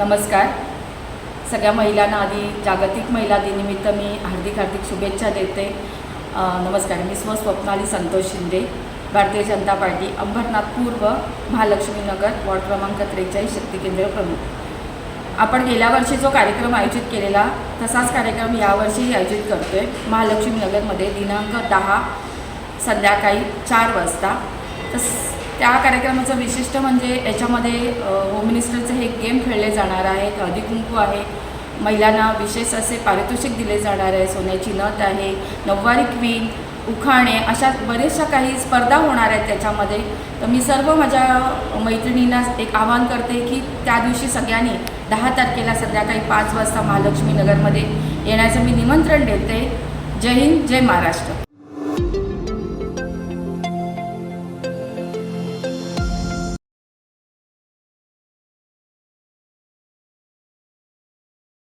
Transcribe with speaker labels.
Speaker 1: नमस्कार. सगळ्या महिलांना आधी जागतिक महिला दिनिमित्त मी हार्दिक हार्दिक शुभेच्छा देते. नमस्कार. मी स्व स्वप्नाली संतोष शिंदे भारतीय जनता पार्टी अंबरनाथ पूर्व महालक्ष्मी नगर वॉर्ड क्रमांक त्रेचाळीस शक्ती केंद्र प्रमुख. आपण गेल्या वर्षी जो कार्यक्रम आयोजित केलेला तसाच कार्यक्रम यावर्षीही आयोजित करतो आहे महालक्ष्मी नगरमध्ये दिनांक दहा संध्याकाळी चार वाजता. तस त्या कार्यक्रमाचं विशिष्ट म्हणजे याच्यामध्ये होम मिनिस्टरचे हे गेम खेळले जाणार आहेत हळदी कुंकू आहे. महिलांना विशेष असे पारितोषिक दिले जाणार आहे सोन्याची नथ आहे नऊवारी क्वीन उखाणे अशा बरेचशा काही स्पर्धा होणार आहेत त्याच्यामध्ये. तर मी सर्व माझ्या मैत्रिणींना एक आवाहन करते की त्या दिवशी सगळ्यांनी दहा तारखेला संध्याकाळी पाच वाजता महालक्ष्मी नगरमध्ये येण्याचं मी निमंत्रण देते. जय हिंद जय महाराष्ट्र.